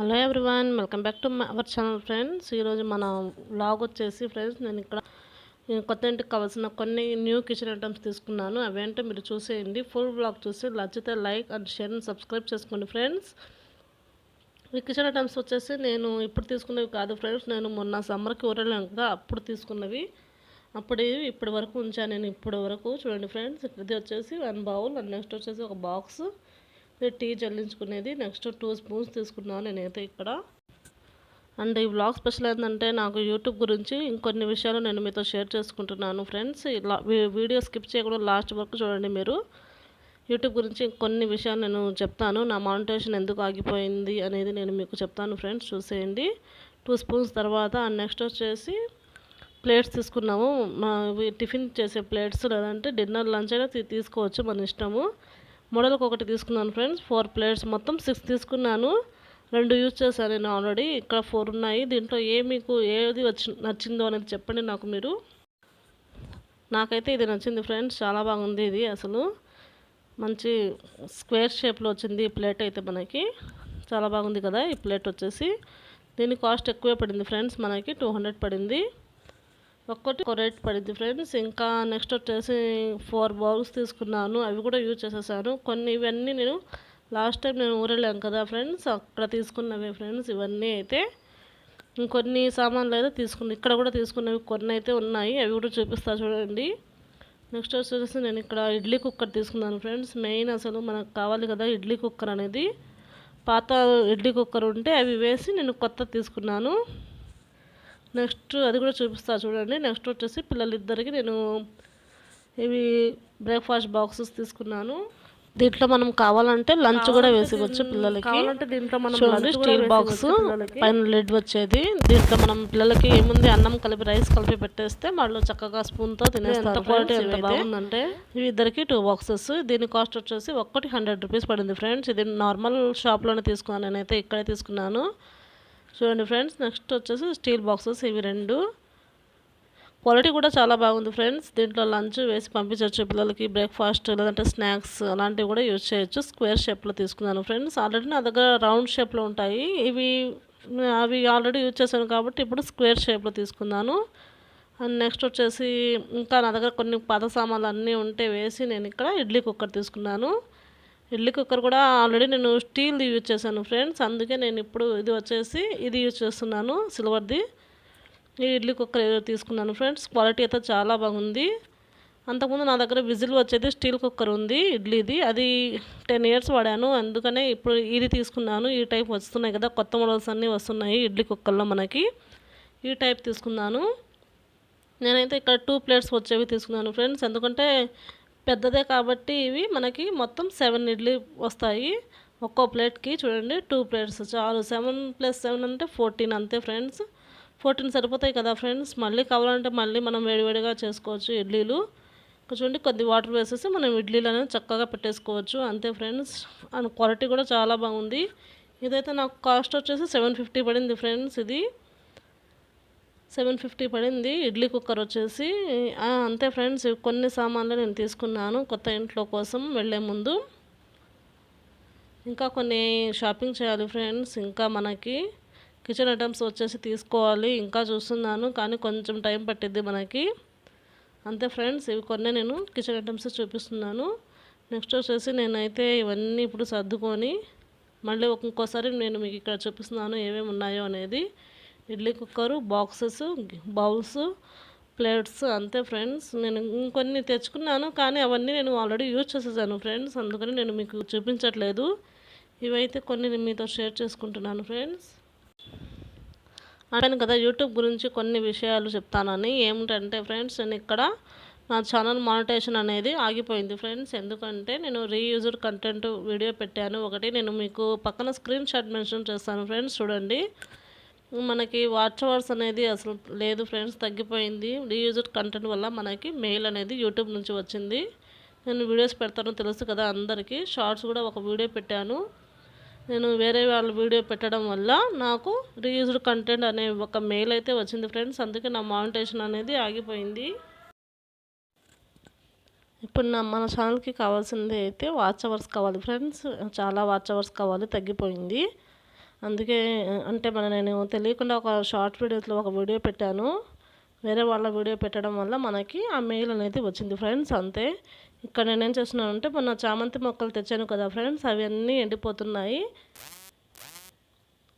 Hello everyone welcome back to our channel friends. ఈరోజు మన vlog వచ్చేసి ఫ్రెండ్స్ నేను ఇక్కడ కొత్త ఇంటికి కావాల్సిన కొన్ని న్యూ కిచెన్ ఐటమ్స్ తీసుకున్నాను. అవేంటో మీరు చూసేయండి. ఫుల్ వ్లాగ్ చూసి నచ్చితే like and share and subscribe చేసుకోండి ఫ్రెండ్స్. ఈ కిచెన్ ఐటమ్స్ వచ్చేసి నేను ఇప్పుడు తీసుకున్నవి కాదు ఫ్రెండ్స్ నేను మొన్న సమ్మర్కి ఊరలేను కదా అప్పుడు తీసుకున్నవి. అప్పుడు ఇప్పటి వరకు ఉంచాను నేను ఇప్పటి వరకు. చూడండి ఫ్రెండ్స్ ఇది వచ్చేసి వన్ బౌల్ అండ్ నెక్స్ట్ వచ్చేసి ఒక బాక్స్. టీ జల్లించుకునేది నెక్స్ట్ టూ స్పూన్స్ తీసుకున్నాను నేనైతే ఇక్కడ. అండ్ ఈ వ్లాగ్ స్పెషల్ ఏంటంటే నాకు యూట్యూబ్ గురించి ఇంకొన్ని విషయాలు నేను మీతో షేర్ చేసుకుంటున్నాను ఫ్రెండ్స్. ఇలా వీడియో స్కిప్ చేయకుండా లాస్ట్ వరకు చూడండి మీరు. యూట్యూబ్ గురించి కొన్ని విషయాలు నేను చెప్తాను. నా మానిటేషన్ ఎందుకు ఆగిపోయింది అనేది నేను మీకు చెప్తాను ఫ్రెండ్స్. చూసేయండి. టూ స్పూన్స్ తర్వాత నెక్స్ట్ వచ్చేసి ప్లేట్స్ తీసుకున్నాము. మా టిఫిన్ చేసే ప్లేట్స్ లేదంటే డిన్నర్ లంచ్ అయినా తీసుకోవచ్చు మన ఇష్టము. మోడల్కి ఒకటి తీసుకున్నాను ఫ్రెండ్స్. ఫోర్ ప్లేట్స్ మొత్తం సిక్స్ తీసుకున్నాను. రెండు యూజ్ చేశాను నేను ఆల్రెడీ ఇక్కడ ఫోర్ ఉన్నాయి. దీంట్లో ఏ మీకు ఏది వచ్చి నచ్చిందో అనేది చెప్పండి నాకు మీరు. నాకైతే ఇది నచ్చింది ఫ్రెండ్స్. చాలా బాగుంది ఇది అసలు. మంచి స్క్వేర్ షేప్లో వచ్చింది ఈ ప్లేట్ అయితే మనకి. చాలా బాగుంది కదా ఈ ప్లేట్ వచ్చేసి. దీని కాస్ట్ ఎక్కువే పడింది ఫ్రెండ్స్ మనకి. టూ హండ్రెడ్ పడింది. ఒక్కటి రేట్ పడింది ఫ్రెండ్స్ ఇంకా నెక్స్ట్ వచ్చేసి ఫోర్ బౌల్స్ తీసుకున్నాను. అవి కూడా యూజ్ చేసేసాను. కొన్ని ఇవన్నీ నేను లాస్ట్ టైం నేను ఊరెళ్ళాను కదా ఫ్రెండ్స్ అక్కడ తీసుకున్నవి ఫ్రెండ్స్ ఇవన్నీ అయితే ఇంకొన్ని సామాన్లు అయితే తీసుకున్నాయి ఇక్కడ కూడా తీసుకున్నవి కొన్ని అయితే ఉన్నాయి. అవి కూడా చూపిస్తా చూడండి. నెక్స్ట్ వచ్చేసి నేను ఇక్కడ ఇడ్లీ కుక్కర్ తీసుకున్నాను ఫ్రెండ్స్ మెయిన్ అసలు మనకు కావాలి కదా ఇడ్లీ కుక్కర్ అనేది. పాత ఇడ్లీ కుక్కర్ ఉంటే అవి వేసి నేను కొత్త తీసుకున్నాను. నెక్స్ట్ అది కూడా చూపిస్తా చూడండి. నెక్స్ట్ వచ్చేసి పిల్లలిద్దరికి నేను ఇవి బ్రేక్ఫాస్ట్ బాక్సెస్ తీసుకున్నాను. దీంట్లో మనం కావాలంటే లంచ్ కూడా వేసుకోవచ్చు పిల్లలకి. కావాలంటే దీంట్లో మనం చూడండి స్టీల్ బాక్స్ పైన లిడ్ వచ్చేది. దీంట్లో మనం పిల్లలకి ఏముంది? అన్నం కలిపి రైస్ కలిపి పెట్టేస్తే వాళ్ళు చక్కగా స్పూన్తో తినేస్తారు క్వాలిటీ ఎంత బాగుందంటే. ఇవి ఇద్దరికి టూ బాక్సెస్ దీని కాస్ట్ వచ్చేసి ఒక్కటి హండ్రెడ్ రూపీస్ పడింది ఫ్రెండ్స్ ఇది నార్మల్ షాప్లోనే తీసుకున్నాను. నేనైతే ఇక్కడే తీసుకున్నాను. చూడండి ఫ్రెండ్స్ నెక్స్ట్ వచ్చేసి స్టీల్ బాక్సెస్ ఇవి రెండు. క్వాలిటీ కూడా చాలా బాగుంది ఫ్రెండ్స్. దీంట్లో లంచ్ వేసి పంపించవచ్చు పిల్లలకి బ్రేక్ఫాస్ట్ లేదంటే స్నాక్స్ అలాంటివి కూడా యూజ్ చేయొచ్చు. స్క్వేర్ షేప్లో తీసుకున్నాను ఫ్రెండ్స్. ఆల్రెడీ నా దగ్గర రౌండ్ షేప్లో ఉంటాయి. ఇవి అవి ఆల్రెడీ యూజ్ చేశాను కాబట్టి ఇప్పుడు స్క్వేర్ షేప్లో తీసుకున్నాను. అండ్ నెక్స్ట్ వచ్చేసి ఇంకా నా దగ్గర కొన్ని పాత సామాన్లు అన్నీ ఉంటే వేసి నేను ఇక్కడ ఇడ్లీ కుక్కర్ తీసుకున్నాను. ఇడ్లీ కుక్కర్ కూడా ఆల్రెడీ నేను స్టీల్ది యూజ్ చేశాను ఫ్రెండ్స్. అందుకే నేను ఇప్పుడు ఇది వచ్చేసి ఇది యూజ్ చేస్తున్నాను సిల్వర్ది. ఈ ఇడ్లీ కుక్కర్ తీసుకున్నాను ఫ్రెండ్స్. క్వాలిటీ అయితే చాలా బాగుంది. అంతకుముందు నా దగ్గర విజిల్ వచ్చేది స్టీల్ కుక్కర్ ఉంది ఇడ్లీది. అది టెన్ ఇయర్స్ వాడాను. అందుకనే ఇప్పుడు ఇది తీసుకున్నాను. ఈ టైప్ వస్తున్నాయి కదా కొత్త మోడల్స్ అన్నీ వస్తున్నాయి ఇడ్లీ కుక్కర్లో మనకి. ఈ టైప్ తీసుకున్నాను. నేనైతే ఇక్కడ టూ ప్లేట్స్ వచ్చేవి తీసుకున్నాను ఫ్రెండ్స్. ఎందుకంటే పెద్దదే కాబట్టి ఇవి మనకి మొత్తం సెవెన్ ఇడ్లీ వస్తాయి. ఒక్కో ప్లేట్కి చూడండి టూ ప్లేట్స్ చాలు. సెవెన్ ప్లస్ సెవెన్ అంటే ఫోర్టీన్ అంతే ఫ్రెండ్స్ ఫోర్టీన్ సరిపోతాయి కదా ఫ్రెండ్స్ మళ్ళీ కావాలంటే మళ్ళీ మనం వేడివేడిగా చేసుకోవచ్చు ఇడ్లీలు. చూడండి కొద్ది వాటర్ వేసేసి మనం ఇడ్లీలు అనేది చక్కగా పెట్టేసుకోవచ్చు. అంతే ఫ్రెండ్స్ అండ్ క్వాలిటీ కూడా చాలా బాగుంది. ఇదైతే నాకు కాస్ట్ వచ్చేసి సెవెన్ ఫిఫ్టీ పడింది ఫ్రెండ్స్ ఇది. సెవెన్ ఫిఫ్టీ పడింది. ఇడ్లీ కుక్కర్ వచ్చేసి అంతే ఫ్రెండ్స్ కొన్ని సామాన్లు నేను తీసుకున్నాను కొత్త ఇంట్లో కోసం వెళ్ళే ముందు. ఇంకా కొన్ని షాపింగ్ చేయాలి ఫ్రెండ్స్ ఇంకా మనకి కిచెన్ ఐటమ్స్ వచ్చేసి తీసుకోవాలి ఇంకా చూస్తున్నాను కానీ కొంచెం టైం పట్టిద్ది మనకి. అంతే ఫ్రెండ్స్ ఇవి కొన్ని నేను కిచెన్ ఐటమ్స్ చూపిస్తున్నాను. నెక్స్ట్ వచ్చేసి నేనైతే ఇవన్నీ ఇప్పుడు సర్దుకొని మళ్ళీ ఇంకోసారి నేను మీకు ఇక్కడ చూపిస్తున్నాను ఏమేమి ఉన్నాయో అనేది. Idli cooker boxes bowls plates అంతే ఫ్రెండ్స్. నేను ఇంకొన్ని తెచ్చుకున్నాను కానీ అవన్నీ నేను ఆల్రెడీ యూజ్ చేసేసాను ఫ్రెండ్స్. అందుకని నేను మీకు చూపించట్లేదు. ఇవైతే కొన్ని మీతో షేర్ చేసుకుంటున్నాను ఫ్రెండ్స్. అన్నాను కదా యూట్యూబ్ గురించి కొన్ని విషయాలు చెప్తానని. ఏమిటంటే ఫ్రెండ్స్ నేను ఇక్కడ నా ఛానల్ మానిటేషన్ అనేది ఆగిపోయింది ఫ్రెండ్స్. ఎందుకంటే నేను రీయూజ్డ్ కంటెంట్ వీడియో పెట్టాను ఒకటి. నేను మీకు పక్కన స్క్రీన్ షాట్ మెన్షన్ చేస్తాను ఫ్రెండ్స్ చూడండి. మనకి వాచ్ అవర్స్ అనేది అసలు లేదు ఫ్రెండ్స్ తగ్గిపోయింది. రీయూజ్డ్ కంటెంట్ వల్ల మనకి మెయిల్ అనేది యూట్యూబ్ నుంచి వచ్చింది. నేను వీడియోస్ పెడతాను తెలుసు కదా అందరికీ. షార్ట్స్ కూడా ఒక వీడియో పెట్టాను. నేను వేరే వాళ్ళ వీడియో పెట్టడం వల్ల నాకు రీయూజ్డ్ కంటెంట్ అనే ఒక మెయిల్ అయితే వచ్చింది ఫ్రెండ్స్ అందుకే నా మానిటేషన్ అనేది ఆగిపోయింది. ఇప్పుడు నా మన ఛానల్కి కావాల్సింది అయితే వాచ్ అవర్స్ కావాలి ఫ్రెండ్స్ చాలా వాచ్ అవర్స్ కావాలి తగ్గిపోయింది. అందుకే అంటే మన నేను తెలియకుండా ఒక షార్ట్ వీడియోలో ఒక వీడియో పెట్టాను. వేరే వాళ్ళ వీడియో పెట్టడం వల్ల మనకి ఆ మెయిల్ అనేది వచ్చింది ఫ్రెండ్స్ అంతే. ఇక్కడ నేనేం చేస్తున్నానంటే మొన్న చామంతి మొక్కలు తెచ్చాను కదా ఫ్రెండ్స్ అవన్నీ ఎండిపోతున్నాయి.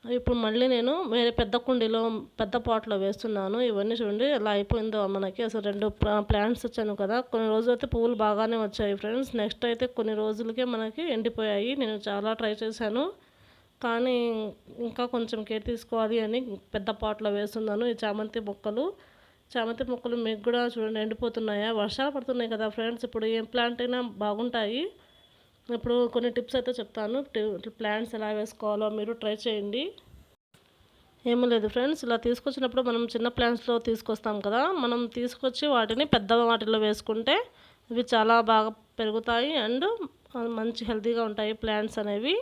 ఇప్పుడు మళ్ళీ నేను వేరే పెద్ద కుండీలో పెద్ద పాట్లో వేస్తున్నాను. ఇవన్నీ చూడండి ఎలా అయిపోయిందో మనకి. అసలు రెండు ప్లాంట్స్ వచ్చాను కదా. కొన్ని రోజులు అయితే పువ్వులు బాగానే వచ్చాయి ఫ్రెండ్స్. నెక్స్ట్ అయితే కొన్ని రోజులకే మనకి ఎండిపోయాయి. నేను చాలా ట్రై చేశాను. కానీ ఇంకా కొంచెం కేర్ తీసుకోవాలి అని పెద్ద పాట్లో వేస్తున్నాను. ఈ చామంతి మొక్కలు చామంతి మొక్కలు మీకు కూడా చూడండి ఎండిపోతున్నాయా? వర్షాలు పడుతున్నాయి కదా ఫ్రెండ్స్ ఇప్పుడు ఏం ప్లాంట్ అయినా బాగుంటాయి. ఇప్పుడు కొన్ని టిప్స్ అయితే చెప్తాను. ప్లాంట్స్ ఎలా వేసుకోవాలో మీరు ట్రై చేయండి. ఏమీ లేదు ఫ్రెండ్స్ ఇలా తీసుకొచ్చినప్పుడు మనం చిన్న ప్లాంట్స్లో తీసుకొస్తాం కదా మనం తీసుకొచ్చి వాటిని పెద్ద వాటిలో వేసుకుంటే ఇవి చాలా బాగా పెరుగుతాయి అండ్ మంచి హెల్తీగా ఉంటాయి ప్లాంట్స్ అనేవి.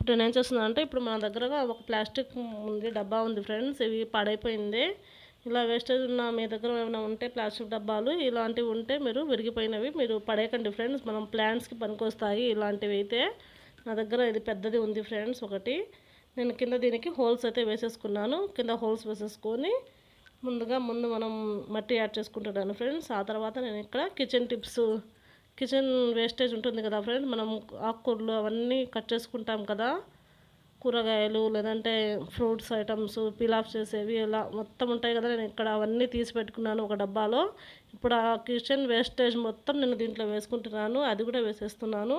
ఇప్పుడు నేను ఏం చేస్తున్నాను అంటే ఇప్పుడు మన దగ్గరగా ఒక ప్లాస్టిక్ ఉంది డబ్బా ఉంది ఫ్రెండ్స్. ఇవి పాడైపోయింది. ఇలా వేస్టేజ్ ఉన్న మీ దగ్గర ఏమైనా ఉంటే ప్లాస్టిక్ డబ్బాలు ఇలాంటివి ఉంటే మీరు విరిగిపోయినవి మీరు పడేయకండి ఫ్రెండ్స్. మనం ప్లాంట్స్కి పనికొస్తాయి ఇలాంటివి అయితే. నా దగ్గర ఇది పెద్దది ఉంది ఫ్రెండ్స్ ఒకటి. నేను కింద దీనికి హోల్స్ అయితే వేసేసుకున్నాను. కింద హోల్స్ వేసేసుకొని ముందుగా ముందు మనం మట్టి యాడ్ చేసుకుంటున్నాను ఫ్రెండ్స్. ఆ తర్వాత నేను ఇక్కడ కిచెన్ టిప్స్ కిచెన్ వేస్టేజ్ ఉంటుంది కదా ఫ్రెండ్స్ మనం ఆకుకూరలు అవన్నీ కట్ చేసుకుంటాం కదా. కూరగాయలు లేదంటే ఫ్రూట్స్ ఐటమ్స్ పిలాఫ్ చేసేవి ఇలా మొత్తం ఉంటాయి కదా. నేను ఇక్కడ అవన్నీ తీసి పెట్టుకున్నాను ఒక డబ్బాలో. ఇప్పుడు ఆ కిచెన్ వేస్టేజ్ మొత్తం నేను దీంట్లో వేసుకుంటున్నాను. అది కూడా వేసేస్తున్నాను.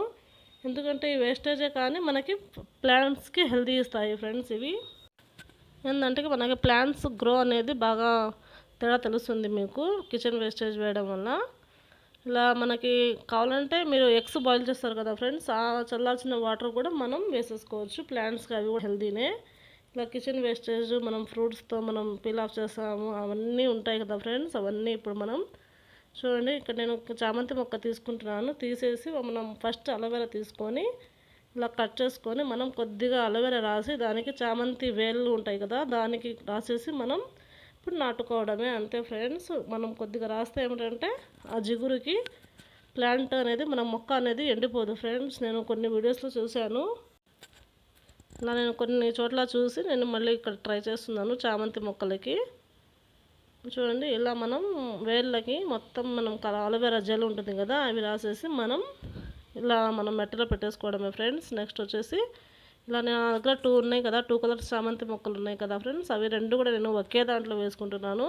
ఎందుకంటే ఈ వేస్టేజే కానీ మనకి ప్లాంట్స్కి హెల్దీ ఇస్తాయి ఫ్రెండ్స్ ఇవి. ఏంటంటే మనకి ప్లాంట్స్ గ్రో అనేది బాగా తేడా తెలుస్తుంది మీకు కిచెన్ వేస్టేజ్ వేయడం వల్ల. ఇలా మనకి కావాలంటే మీరు ఎగ్స్ బాయిల్ చేస్తారు కదా ఫ్రెండ్స్ ఆ చల్లాల్సిన వాటర్ కూడా మనం వేసేసుకోవచ్చు. ప్లాంట్స్కి అవి కూడా హెల్దీనే ఇలా కిచెన్ వేస్టేజ్ మనం ఫ్రూట్స్తో మనం పీల్ ఆఫ్ చేస్తాము అవన్నీ ఉంటాయి కదా ఫ్రెండ్స్ అవన్నీ ఇప్పుడు మనం చూడండి. ఇక్కడ నేను చామంతి మొక్క తీసుకుంటున్నాను. తీసేసి మనం ఫస్ట్ అలోవెరా తీసుకొని ఇలా కట్ చేసుకొని మనం కొద్దిగా అలోవెరా రాసి దానికి చామంతి వేళ్ళు ఉంటాయి కదా దానికి రాసేసి మనం ఇప్పుడు నాటుకోవడమే అంతే ఫ్రెండ్స్. మనం కొద్దిగా రాస్తే ఏమిటంటే ఆ జిగురుకి ప్లాంట్ అనేది మన మొక్క అనేది ఎండిపోదు ఫ్రెండ్స్. నేను కొన్ని వీడియోస్లో చూశాను. ఇలా నేను కొన్ని చోట్ల చూసి నేను మళ్ళీ ఇక్కడ ట్రై చేస్తున్నాను చామంతి మొక్కలకి. చూడండి ఇలా మనం వేళ్ళకి మొత్తం మనం అలోవెరా జెల్ ఉంటుంది కదా అవి రాసేసి మనం ఇలా మనం మెట్టలో పెట్టేసుకోవడమే ఫ్రెండ్స్. నెక్స్ట్ వచ్చేసి ఇలా నా దగ్గర టూ ఉన్నాయి కదా టూ కలర్స్ చామంతి మొక్కలు ఉన్నాయి కదా ఫ్రెండ్స్ అవి రెండు కూడా నేను ఒకే దాంట్లో వేసుకుంటున్నాను.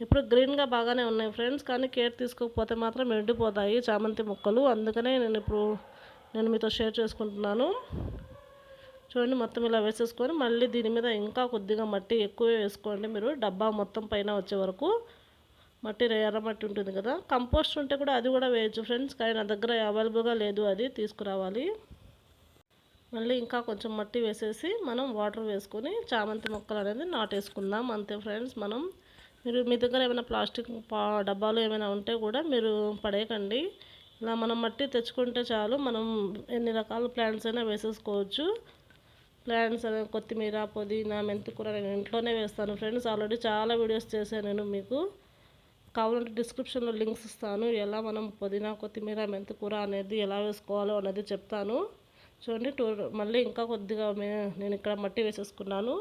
ఇప్పుడు గ్రీన్గా బాగానే ఉన్నాయి ఫ్రెండ్స్ కానీ కేర్ తీసుకోకపోతే మాత్రం ఎండిపోతాయి చామంతి మొక్కలు. అందుకనే నేను ఇప్పుడు నేను మీతో షేర్ చేసుకుంటున్నాను. చూడండి మొత్తం ఇలా వేసేసుకొని మళ్ళీ దీని మీద ఇంకా కొద్దిగా మట్టి ఎక్కువ వేసుకోండి మీరు. డబ్బా మొత్తం పైన వచ్చే వరకు మట్టి ఎర్ర మట్టి ఉంటుంది కదా. కంపోస్ట్ ఉంటే కూడా అది కూడా వేయచ్చు ఫ్రెండ్స్ కానీ నా దగ్గర అవైలబుల్గా లేదు అది తీసుకురావాలి. మళ్ళీ ఇంకా కొంచెం మట్టి వేసేసి మనం వాటర్ వేసుకొని చామంతి మొక్కలు అనేది నాటేసుకుందాం. అంతే ఫ్రెండ్స్ మనం మీరు మీ దగ్గర ఏమైనా ప్లాస్టిక్ డబ్బాలు ఏమైనా ఉంటే కూడా మీరు పడేయకండి. ఇలా మనం మట్టి తెచ్చుకుంటే చాలు మనం ఎన్ని రకాల ప్లాంట్స్ అయినా వేసేసుకోవచ్చు. ప్లాంట్స్ కొత్తిమీర పుదీనా మెంతికూర నేను ఇంట్లోనే వేస్తాను ఫ్రెండ్స్. ఆల్రెడీ చాలా వీడియోస్ చేశాను నేను మీకు. కావాలంటే డిస్క్రిప్షన్లో లింక్స్ ఇస్తాను. ఎలా మనం పుదీనా కొత్తిమీర మెంతికూర అనేది ఎలా వేసుకోవాలో అనేది చెప్తాను. చూడండి టూ మళ్ళీ ఇంకా కొద్దిగా నేను ఇక్కడ మట్టి వేసేసుకున్నాను.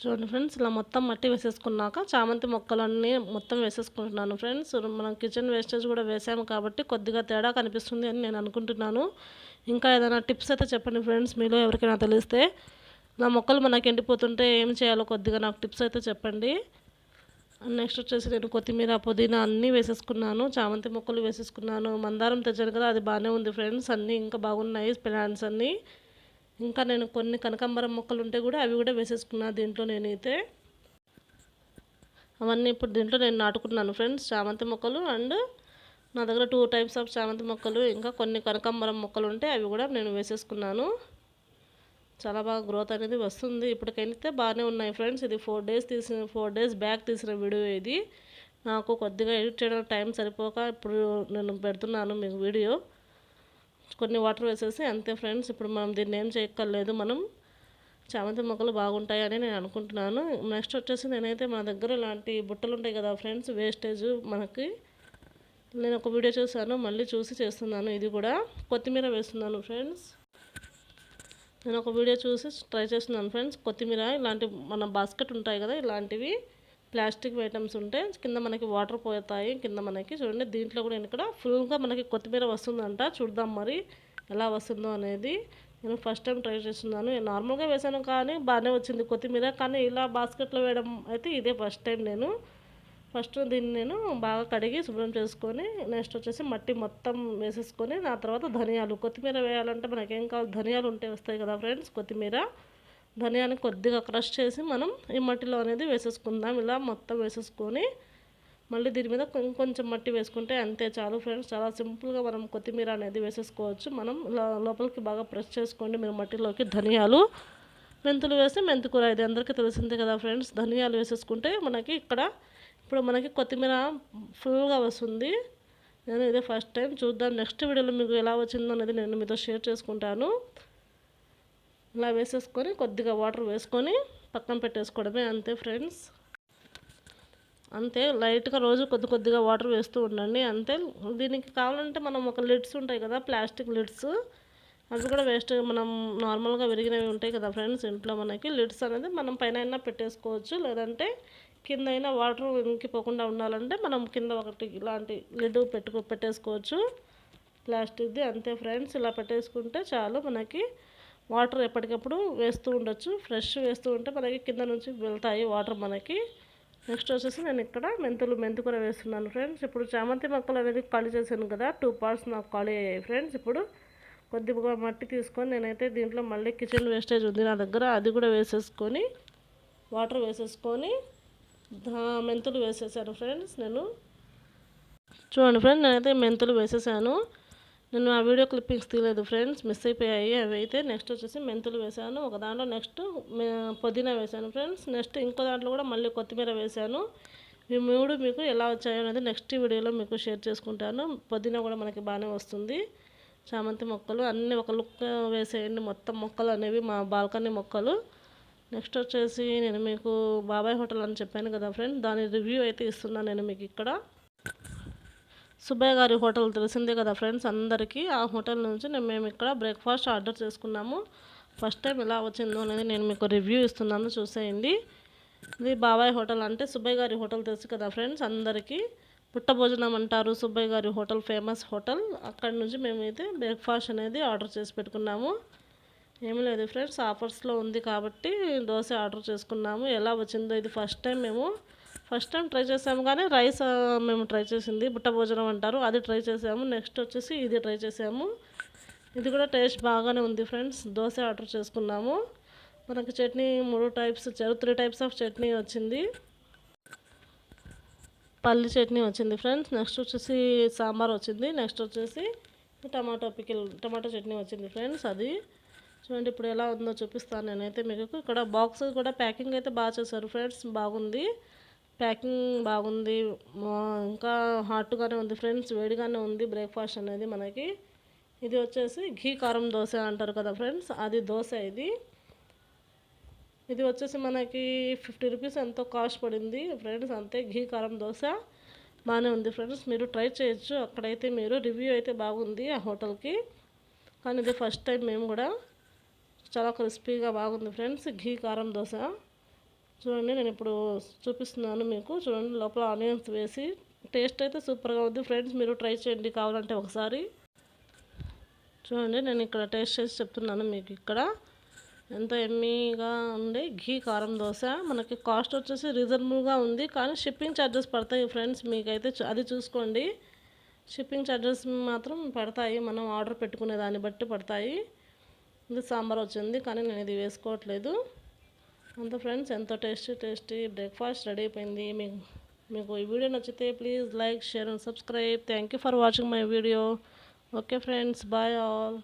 చూడండి ఫ్రెండ్స్ ఇలా మొత్తం మట్టి వేసేసుకున్నాక చామంతి మొక్కలన్నీ మొత్తం వేసేసుకుంటున్నాను ఫ్రెండ్స్. మనం కిచెన్ వేస్టేజ్ కూడా వేసాము కాబట్టి కొద్దిగా తేడా కనిపిస్తుంది అని నేను అనుకుంటున్నాను. ఇంకా ఏదైనా టిప్స్ అయితే చెప్పండి ఫ్రెండ్స్ మీలో ఎవరికైనా తెలిస్తే. నా మొక్కలు మనకి ఎండిపోతుంటే ఏం చేయాలో కొద్దిగా నాకు టిప్స్ అయితే చెప్పండి. నెక్స్ట్ వచ్చేసి నేను కొత్తిమీర పుదీనా అన్నీ వేసేసుకున్నాను. చామంతి మొక్కలు వేసేసుకున్నాను. మందారం తెచ్చాను కదా అది బాగానే ఉంది ఫ్రెండ్స్. అన్నీ ఇంకా బాగున్నాయి ప్లాంట్స్ అన్నీ. ఇంకా నేను కొన్ని కనకాంబరం మొక్కలు ఉంటే కూడా అవి కూడా వేసేసుకున్నాను దీంట్లో నేనైతే. అవన్నీ ఇప్పుడు దీంట్లో నేను నాటుకున్నాను ఫ్రెండ్స్ చామంతి మొక్కలు అండ్ నా దగ్గర టూ టైప్స్ ఆఫ్ చామంతి మొక్కలు. ఇంకా కొన్ని కనకాంబరం మొక్కలు ఉంటే అవి కూడా నేను వేసేసుకున్నాను. చాలా బాగా గ్రోత్ అనేది వస్తుంది. ఇప్పటికైతే బాగానే ఉన్నాయి ఫ్రెండ్స్ ఇది ఫోర్ డేస్ తీసిన ఫోర్ డేస్ బ్యాక్ తీసిన వీడియో ఇది. నాకు కొద్దిగా ఎడిట్ చేయడం టైం సరిపోక ఇప్పుడు నేను పెడుతున్నాను మీకు వీడియో కొన్ని వాటర్ వేసేసి అంతే ఫ్రెండ్స్ ఇప్పుడు మనం దీన్ని ఏం చేయక్కర్లేదు. మనం చామంతి మొక్కలు బాగుంటాయని నేను అనుకుంటున్నాను. నెక్స్ట్ వచ్చేసి నేనైతే మన దగ్గర ఇలాంటి బుట్టలు ఉంటాయి కదా ఫ్రెండ్స్ వేస్టేజ్ మనకి. నేను ఒక వీడియో చూసాను మళ్ళీ చూసి చేస్తున్నాను. ఇది కూడా కొత్తిమీర వేస్తున్నాను ఫ్రెండ్స్ నేను ఒక వీడియో చూసి ట్రై చేస్తున్నాను ఫ్రెండ్స్. కొత్తిమీర ఇలాంటి మన బాస్కెట్ ఉంటాయి కదా ఇలాంటివి. ప్లాస్టిక్ ఐటమ్స్ ఉంటే కింద మనకి వాటర్ పోతాయి కింద మనకి చూడండి. దీంట్లో కూడా ఇక్కడ ఫుల్గా మనకి కొత్తిమీర వస్తుందంట. చూద్దాం మరి ఎలా వస్తుందో అనేది. నేను ఫస్ట్ టైం ట్రై చేస్తున్నాను. నేను నార్మల్గా వేసాను కానీ బాగానే వచ్చింది కొత్తిమీర. కానీ ఇలా బాస్కెట్లో వేయడం అయితే ఇదే ఫస్ట్ టైం నేను. ఫస్ట్ దీన్ని నేను బాగా కడిగి శుభ్రం చేసుకొని నెక్స్ట్ వచ్చేసి మట్టి మొత్తం వేసేసుకొని నా తర్వాత ధనియాలు. కొత్తిమీర వేయాలంటే మనకేం కావాలి? ధనియాలు ఉంటే వస్తాయి కదా ఫ్రెండ్స్ కొత్తిమీర. ధనియాన్ని కొద్దిగా క్రష్ చేసి మనం ఈ మట్టిలో అనేది వేసేసుకుందాం. ఇలా మొత్తం వేసేసుకొని మళ్ళీ దీని మీద కొంచెం మట్టి వేసుకుంటే అంతే చాలు ఫ్రెండ్స్. చాలా సింపుల్గా మనం కొత్తిమీర అనేది వేసేసుకోవచ్చు. మనం లోపలికి బాగా ప్రెస్ చేసుకోండి మీరు మట్టిలోకి. ధనియాలు మెంతులు వేస్తే మెంతుకూర. ఇది అందరికీ తెలిసిందే కదా ఫ్రెండ్స్. ధనియాలు వేసేసుకుంటే మనకి ఇక్కడ ఇప్పుడు మనకి కొత్తిమీర ఫుల్గా వస్తుంది. నేను ఇదే ఫస్ట్ టైం చూద్దాం. నెక్స్ట్ వీడియోలో మీకు ఎలా వచ్చిందో అనేది నేను మీతో షేర్ చేసుకుంటాను. ఇలా వేసేసుకొని కొద్దిగా వాటర్ వేసుకొని పక్కన పెట్టేసుకోవడమే అంతే ఫ్రెండ్స్. అంతే లైట్గా రోజు కొద్ది కొద్దిగా వాటర్ వేస్తూ ఉండండి. అంతే దీనికి కావాలంటే మనం ఒక లిడ్స్ ఉంటాయి కదా ప్లాస్టిక్ లిడ్స్. అవి కూడా వేస్ట్ మనం నార్మల్గా విరిగినవి ఉంటాయి కదా ఫ్రెండ్స్ ఇంట్లో మనకి లిడ్స్ అనేది మనం పైన అయినా పెట్టేసుకోవచ్చు. లేదంటే కింద అయినా వాటర్ ఇంకిపోకుండా ఉండాలంటే మనం కింద ఒకటి ఇలాంటి లిడ్ పెట్టుకో పెట్టేసుకోవచ్చు. ప్లాస్టిక్ది అంతే ఫ్రెండ్స్. ఇలా పెట్టేసుకుంటే చాలు మనకి వాటర్ ఎప్పటికప్పుడు వేస్తూ ఉండొచ్చు. ఫ్రెష్ వేస్తూ ఉంటే మనకి కింద నుంచి వెళ్తాయి వాటర్ మనకి. నెక్స్ట్ వచ్చేసి నేను ఇక్కడ మెంతులు మెంతు కూర వేస్తున్నాను ఫ్రెండ్స్. ఇప్పుడు చామంతి మొక్కలు అనేది ఖాళీ చేశాను కదా. టూ పార్ట్స్ నాకు ఖాళీ అయ్యాయి ఫ్రెండ్స్. ఇప్పుడు కొద్దిగా మట్టి తీసుకొని నేనైతే దీంట్లో మళ్ళీ కిచెన్ వేస్టేజ్ ఉంది నా దగ్గర. అది కూడా వేసేసుకొని వాటర్ వేసేసుకొని మెంతులు వేసేసాను ఫ్రెండ్స్ నేను. చూడండి ఫ్రెండ్స్ నేనైతే మెంతులు వేసేసాను. నేను ఆ వీడియో క్లిప్పింగ్స్ తీయలేదు ఫ్రెండ్స్ మిస్ అయిపోయాయి. అవి అయితే నెక్స్ట్ వచ్చేసి మెంతులు వేసాను. ఒక దాంట్లో నెక్స్ట్ పుదీనా వేసాను ఫ్రెండ్స్ నెక్స్ట్ ఇంకో దాంట్లో కూడా మళ్ళీ కొత్తిమీర వేసాను. ఈ మూడు మీకు ఎలా వచ్చాయో అనేది నెక్స్ట్ వీడియోలో మీకు షేర్ చేసుకుంటాను. పుదీనా కూడా మనకి బాగానే వస్తుంది. చామంతి మొక్కలు అన్నీ ఒక లుక్ వేసేయండి. మొత్తం మొక్కలు అనేవి మా బాల్కనీ మొక్కలు. నెక్స్ట్ వచ్చేసి నేను మీకు బాబాయ్ హోటల్ అని చెప్పాను కదా ఫ్రెండ్ దాని రివ్యూ అయితే ఇస్తున్నాను నేను మీకు ఇక్కడ. సుబ్బయ్య గారి హోటల్ తెలిసిందే కదా ఫ్రెండ్స్ అందరికీ. ఆ హోటల్ నుంచి నేను మేము ఇక్కడ బ్రేక్ఫాస్ట్ ఆర్డర్ చేసుకున్నాము. ఫస్ట్ టైం ఎలా వచ్చిందో అనేది నేను మీకు రివ్యూ ఇస్తున్నాను చూసేయండి. ఇది బాబాయ్ హోటల్ అంటే సుబ్బయ్య గారి హోటల్ తెలుసు కదా ఫ్రెండ్స్ అందరికీ. పుట్ట భోజనం అంటారు సుబ్బయ్య గారి హోటల్ ఫేమస్ హోటల్. అక్కడి నుంచి మేమైతే బ్రేక్ఫాస్ట్ అనేది ఆర్డర్ చేసి పెట్టుకున్నాము. ఏమి లేదు ఫ్రెండ్స్ ఆఫర్స్లో ఉంది కాబట్టి దోశ ఆర్డర్ చేసుకున్నాము. ఎలా వచ్చిందో ఇది ఫస్ట్ టైం మేము ఫస్ట్ టైం ట్రై చేసాము కానీ రైస్ మేము ట్రై చేసింది బుట్ట భోజనం అంటారు. అది ట్రై చేసాము. నెక్స్ట్ వచ్చేసి ఇది ట్రై చేసాము. ఇది కూడా టేస్ట్ బాగానే ఉంది ఫ్రెండ్స్. దోశ ఆర్డర్ చేసుకున్నాము. మనకి చట్నీ మూడు types three types of chutney వచ్చింది. పల్లి చట్నీ వచ్చింది ఫ్రెండ్స్. నెక్స్ట్ వచ్చేసి సాంబార్ వచ్చింది. నెక్స్ట్ వచ్చేసి టమాటో పికిల్ టమాటో చట్నీ వచ్చింది ఫ్రెండ్స్ అది. చూడండి ఇప్పుడు ఎలా ఉందో చూపిస్తాను నేనైతే మీకు. ఇక్కడ బాక్స్ కూడా ప్యాకింగ్ అయితే బాగా చేశారు ఫ్రెండ్స్. బాగుంది. ప్యాకింగ్ బాగుంది. ఇంకా హాట్గానే ఉంది ఫ్రెండ్స్. వేడిగానే ఉంది బ్రేక్ఫాస్ట్ అనేది మనకి. ఇది వచ్చేసి ఘీ కారం దోశ అంటారు కదా ఫ్రెండ్స్. అది దోశ ఇది. ఇది వచ్చేసి మనకి ఫిఫ్టీ రూపీస్ ఎంతో కాస్ట్ పడింది. ఫ్రెండ్స్ అంతే ఘీ కారం దోశ బాగానే ఉంది ఫ్రెండ్స్. మీరు ట్రై చేయొచ్చు. అక్కడైతే మీరు రివ్యూ అయితే బాగుంది ఆ హోటల్కి. కానీ ఇది ఫస్ట్ టైం మేము కూడా చాలా క్రిస్పీగా బాగుంది ఫ్రెండ్స్. ఘీ కారం దోశ. చూడండి నేను ఇప్పుడు చూపిస్తున్నాను మీకు. చూడండి లోపల ఆనియన్స్ వేసి టేస్ట్ అయితే సూపర్గా ఉంది ఫ్రెండ్స్. మీరు ట్రై చేయండి కావాలంటే ఒకసారి. చూడండి నేను ఇక్కడ టేస్ట్ చేసి చెప్తున్నాను మీకు ఇక్కడ. ఎంతో ఎమ్మీగా ఉంది. ఘీ కారం దోశ. మనకి కాస్ట్ వచ్చేసి రీజనబుల్గా ఉంది. కానీ షిప్పింగ్ ఛార్జెస్ పడతాయి ఫ్రెండ్స్ మీకైతే అది చూసుకోండి. షిప్పింగ్ ఛార్జెస్ మాత్రం పడతాయి. మనం ఆర్డర్ పెట్టుకునే దాన్ని బట్టి పడతాయి. ఇది సాంబార్ వచ్చింది. కానీ నేను ఇది వేసుకోవట్లేదు. అంత ఫ్రెండ్స్ ఎంతో టేస్టీ టేస్టీ బ్రేక్ఫాస్ట్ రెడీ అయిపోయింది. మీకు మీకు ఈ వీడియో నచ్చితే please like share and subscribe thank for watching my video okay friends bye all